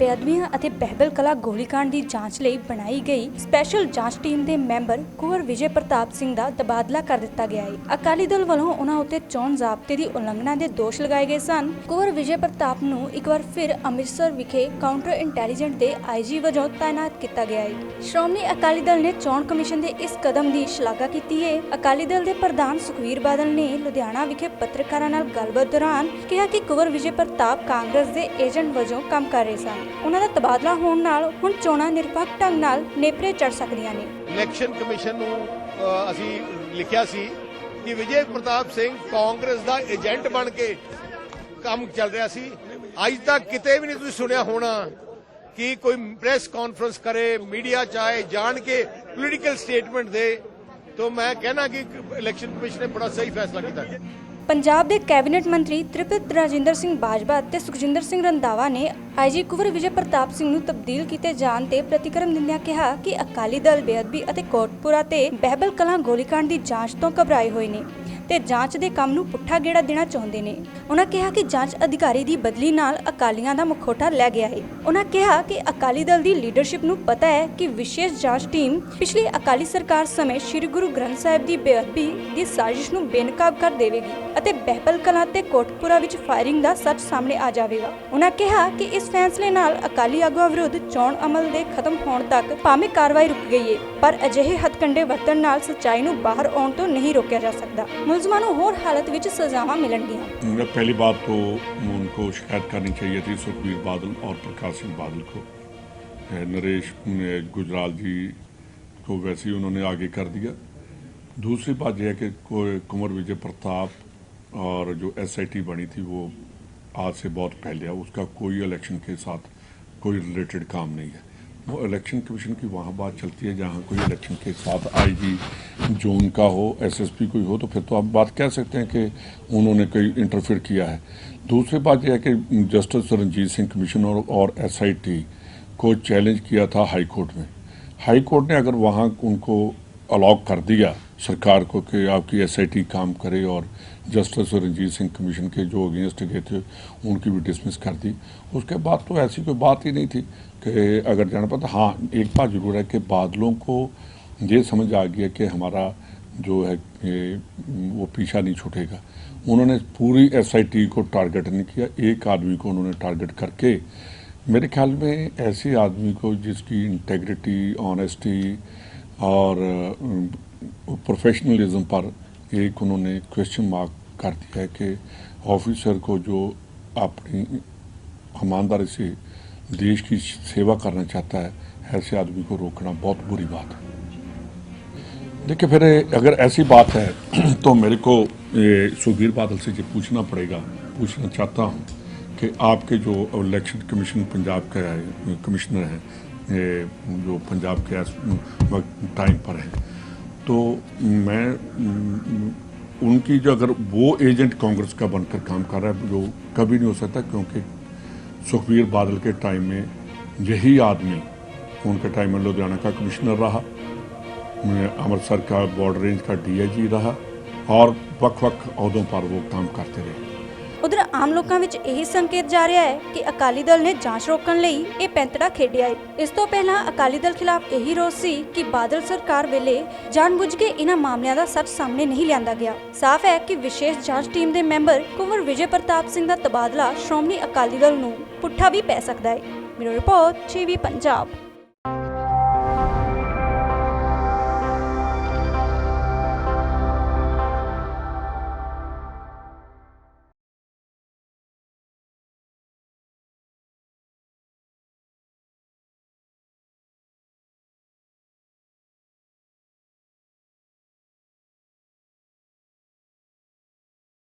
ਬੇਅਦਬੀਆਂ ਅਤੇ ਬਹਿਬਲ ਕਲਾ ਗੋਲੀकांड ਦੀ ਜਾਂਚ ਲਈ ਬਣਾਈ ਗਈ ਸਪੈਸ਼ਲ ਜਾਂਚ ਟੀਮ ਦੇ ਮੈਂਬਰ ਕੁਵਰ ਵਿਜੇ ਪ੍ਰਤਾਪ ਸਿੰਘ ਦਾ ਤਬਾਦਲਾ ਕਰ ਦਿੱਤਾ ਗਿਆ ਹੈ। ਅਕਾਲੀ ਦਲ ਵੱਲੋਂ ਉਹਨਾਂ ਉੱਤੇ ਚੋਣ ਜ਼ਾਬਤੇ ਦੀ ਉਲੰਘਣਾ ਦੇ ਦੋਸ਼ ਲਗਾਏ ਗਏ ਸਨ। ਕੁੰਵਰ ਵਿਜੇ ਪ੍ਰਤਾਪ ਨੂੰ ਇੱਕ ਵਾਰ ਫਿਰ ਅੰਮ੍ਰਿਤਸਰ ਵਿਖੇ ਕਾਊਂਟਰ ਇੰਟੈਲੀਜੈਂਟ ਦੇ ਆਈਜੀ ਵਜੋਂ ਤਾਇਨਾਤ ਕੀਤਾ ਗਿਆ ਹੈ। ਸ਼੍ਰੋਮਣੀ ਅਕਾਲੀ ਦਲ ਨੇ ਚੋਣ ਕਮਿਸ਼ਨ ਦੇ ਇਸ ਕਦਮ ਦੀ ਸ਼ਲਾਘਾ ਕੀਤੀ ਹੈ। ਅਕਾਲੀ ਦਲ ਦੇ ਪ੍ਰਧਾਨ ਸੁਖਵੀਰ ਬਾਦਲ ਨੇ ਲੁਧਿਆਣਾ ਵਿਖੇ ਪੱਤਰਕਾਰਾਂ ਨਾਲ ਗੱਲਬਾਤ ਦੌਰਾਨ ਕਿਹਾ ਕਿ ਕੁਵਰ ਵਿਜੇ ਪ੍ਰਤਾਪ ਕਾਂਗਰਸ ਦੇ ਏਜੰਟ ਵਜੋਂ ਕੰਮ ਕਰ ਰਹੇ ਸਨ। ਉਹਨਾਂ ਦਾ ਤਬਾਦਲਾ ਹੋਣ ਨਾਲ ਹੁਣ ਚੋਣਾਂ ਨਿਰਪੱਖ ਢੰਗ ਨਾਲ ਨੇਪਰੇ ਚੜ ਸਕਦੀਆਂ ਨੇ। ਇਲੈਕਸ਼ਨ ਕਮਿਸ਼ਨ ਨੂੰ ਅਸੀਂ ਲਿਖਿਆ ਸੀ ਕਿ ਵਿਜੇ ਪ੍ਰਤਾਪ ਸਿੰਘ ਕਾਂਗਰਸ ਦਾ ਏਜੰਟ ਬਣ ਕੇ ਕੰਮ ਚੱਲ ਰਿਹਾ ਸੀ। ਅੱਜ ਤੱਕ ਕਿਤੇ ਵੀ ਨਹੀਂ ਤੁਸੀਂ ਸੁਣਿਆ ਹੋਣਾ ਕਿ ਕੋਈ ਪ੍ਰੈਸ ਕਾਨਫਰੰਸ ਕਰੇ, ਮੀਡੀਆ ਚਾਹੇ ਜਾਣ ਕੇ ਪੋਲੀਟੀਕਲ ਸਟੇਟਮੈਂਟ ਦੇ। ਤੋਂ ਮੈਂ ਕਹਿਣਾ ਕਿ ਇਲੈਕਸ਼ਨ ਕਮਿਸ਼ਨ ਨੇ ਬੜਾ ਸਹੀ ਫੈਸਲਾ ਕੀਤਾ। ਪੰਜਾਬ ਦੇ ਕੈਬਨਿਟ ਮੰਤਰੀ ਤ੍ਰਿਪਤ ਰਾਜਿੰਦਰ ਸਿੰਘ ਬਾਜਵਾ ਅਤੇ ਸੁਖਜਿੰਦਰ ਸਿੰਘ ਰੰਧਾਵਾ ਨੇ ਆਈਜੀ ਕੁਵਰ ਵਿਜੇ ਪ੍ਰਤਾਪ ਸਿੰਘ ਨੂੰ ਤਬਦੀਲ ਕੀਤੇ ਜਾਣ ਤੇ ਪ੍ਰਤੀਕਰਮ ਦਿੰਦਿਆਂ ਕਿਹਾ ਕਿ ਅਕਾਲੀ ਦਲ, ਬੇਅਦਬੀ ਅਤੇ ਕੋਟਪੁਰਾ ਤੇ ਬਹਿਬਲ ਕਲਾਂ ਗੋਲੀकांड ਦੀ ਜਾਂਚ ਤੋਂ ਘਬਰਾਏ ਹੋਏ ਨੇ। ਤੇ ਜਾਂਚ ਦੇ ਕੰਮ ਨੂੰ ਪੁੱਠਾ ਗੇੜਾ ਦੇਣਾ ਚਾਹੁੰਦੇ ਨੇ। ਉਹਨਾਂ ਕਿਹਾ ਕਿ ਜਾਂਚ ਅਧਿਕਾਰੀ ਦੀ ਬਦਲੀ ਨਾਲ ਅਕਾਲੀਆਂ ਦਾ ਮੁਖੌਟਾ ਲੈ ਗਿਆ ਹੈ। ਉਹਨਾਂ ਕਿਹਾ ਕਿ ਅਕਾਲੀ ਦਲ ਦੀ ਲੀਡਰਸ਼ਿਪ ਨੂੰ ਪਤਾ ਹੈ ਕਿ ਵਿਸ਼ੇਸ਼ ਜਾਂਚ ਟੀਮ ਪਿਛਲੀ ਅਕਾਲੀ ਸਰਕਾਰ ਸਮੇਂ ਸ੍ਰੀ ਗੁਰੂ ਗ੍ਰੰਥ ਸਾਹਿਬ ਦੀ ਬੇਅਦਬੀ ਦੀ ਸਾਜ਼ਿਸ਼ ਨੂੰ ਬੇਨਕਾਬ ਕਰ ਦੇਵੇਗੀ ਅਤੇ ਬਹਿਬਲ ਕਲਾਂ ਤੇ ਕੋਟਪੁਰਾ ਵਿੱਚ ਫਾਇਰਿੰਗ ਦਾ ਸੱਚ ਸਾਹਮਣੇ ਆ ਜਾਵੇਗਾ। ਉਹਨਾਂ ਕਿਹਾ ਕਿ ਇਸ ਫੈਸਲੇ ਨਾਲ ਅਕਾਲੀ ਆਗੂਆਂ ਵਿਰੁੱਧ ਚੋਣ ਅਮਲ ਦੇ ਖਤਮ ਹੋਣ ਤੱਕ ਭਾਵੇਂ ਕਾਰਵਾਈ ਰੁਕ ਗਈ ਹੈ ਪਰ ਅਜਿਹੇ ਹੱਥਕੰਡੇ ਵਰਤਣ ਨਾਲ ਸੱਚਾਈ ਨੂੰ ਬਾਹਰ ਆਉਣ ਤੋਂ ਨਹੀਂ ਰੋਕਿਆ ਜਾ ਸਕਦਾ। मुलजमान को और हालत में सजावा मिलनगियां पहली बात तो उनको शिकायत करनी चाहिए थी सुखबीर बादल और प्रकाश सिंह बादल को नरेश गुजराल जी को वैसे ही उन्होंने आगे कर दिया दूसरी बात यह है कि कुंवर विजय प्रताप और जो एसआईटी बनी थी वो आज से बहुत पहले उसका कोई इलेक्शन के साथ कोई रिलेटेड काम नहीं है وہ الیکشن کمیشن کی وہاں بات چلتی ہے جہاں کوئی الیکشن کے ساتھ آئی جی جون کا ہو ایس ایس پی کوئی ہو، تو پھر تو آپ بات کہہ سکتے ہیں کہ انہوں نے کوئی انٹرفیئر کیا ہے۔ دوسری بات یہ ہے کہ جسٹس رنجیت سنگھ کمیشن اور اور ایس آئی ٹی کو چیلنج کیا تھا ہائی کورٹ میں۔ ہائی کورٹ نے اگر وہاں ان کو الاؤ کر دیا سرکار کو کہ آپ کی ایس آئی ٹی کام کرے اور جسٹس اور رنجیت سنگھ کمیشن کے جو اگینسٹ گئے تھے، ان کی بھی ڈسمس کر دی۔ اس کے بعد تو ایسی کوئی بات ہی نہیں تھی کہ اگر جانا پتا ہاں ایک بات ضرور ہے کہ بادلوں کو یہ سمجھ آ گیا کہ ہمارا جو ہے وہ پیچھا نہیں چھوٹے گا۔ انہوں نے پوری ایس آئی ٹی کو ٹارگٹ نہیں کیا، ایک آدمی کو انہوں نے ٹارگٹ کر کے۔ میرے خیال میں ایسے آدمی کو جس کی انٹیگریٹی آنیسٹی اور پروفیشنلزم پر ایک انہوں نے کوشچن مارک کر دیا ہے کہ آفیسر کو جو اپنی ایمانداری سے دیش کی سیوا کرنا چاہتا ہے، ایسے آدمی کو روکنا بہت بری بات ہے۔ دیکھیں پھر اگر ایسی بات ہے تو میرے کو سوگیر بادل سے یہ پوچھنا پڑے گا۔ پوچھنا چاہتا ہوں کہ آپ کے جو الیکشن کمیشن پنجاب کے کمشنر ہیں جو پنجاب کے وقت ٹائم پر ہیں تو میں ان کی جو اگر وہ ایجنٹ کانگریس کا بن کر کام کر رہا ہے، جو کبھی نہیں ہو سکتا کیونکہ سکھبیر بادل کے ٹائم میں یہی آدمی، ان کے ٹائم میں لدھیانہ کا کمشنر رہا امرتسر کا بارڈر رینج کا ڈی آئی جی رہا اور وقت وقت عہدوں پر وہ کام کرتے رہے۔ ਉਧਰ ਆਮ ਲੋਕਾਂ ਵਿੱਚ ਇਹੀ ਸੰਕੇਤ ਜਾ ਰਿਹਾ ਹੈ ਕਿ ਅਕਾਲੀ ਦਲ ਨੇ ਜਾਂਚ ਰੋਕਣ ਲਈ ਇਹ ਪੈਂਤੜਾ ਖੇਡਿਆ ਹੈ। ਇਸ ਤੋਂ ਪਹਿਲਾਂ ਅਕਾਲੀ ਦਲ ਖਿਲਾਫ ਇਹੀ ਰੋਸ ਸੀ ਕਿ ਬਾਦਲ ਸਰਕਾਰ ਵੇਲੇ ਜਾਣਬੁੱਝ ਕੇ ਇਹਨਾਂ ਮਾਮਲਿਆਂ ਦਾ ਸੱਚ ਸਾਹਮਣੇ ਨਹੀਂ ਲਿਆਂਦਾ ਗਿਆ। ਸਾਫ਼ ਹੈ ਕਿ ਵਿਸ਼ੇਸ਼ ਜਾਂਚ ਟੀਮ ਦੇ ਮੈਂਬਰ ਕੁੰਵਰ ਵਿਜੇ ਪ੍ਰਤਾਪ ਸਿੰਘ ਦਾ ਤਬਾਦਲਾ ਸ਼੍ਰੋਮਣੀ ਅਕਾਲੀ ਦਲ ਨੂੰ ਪੁੱਠਾ ਵੀ ਪੈ ਸਕਦਾ ਹੈ। Bureau report TV Punjab.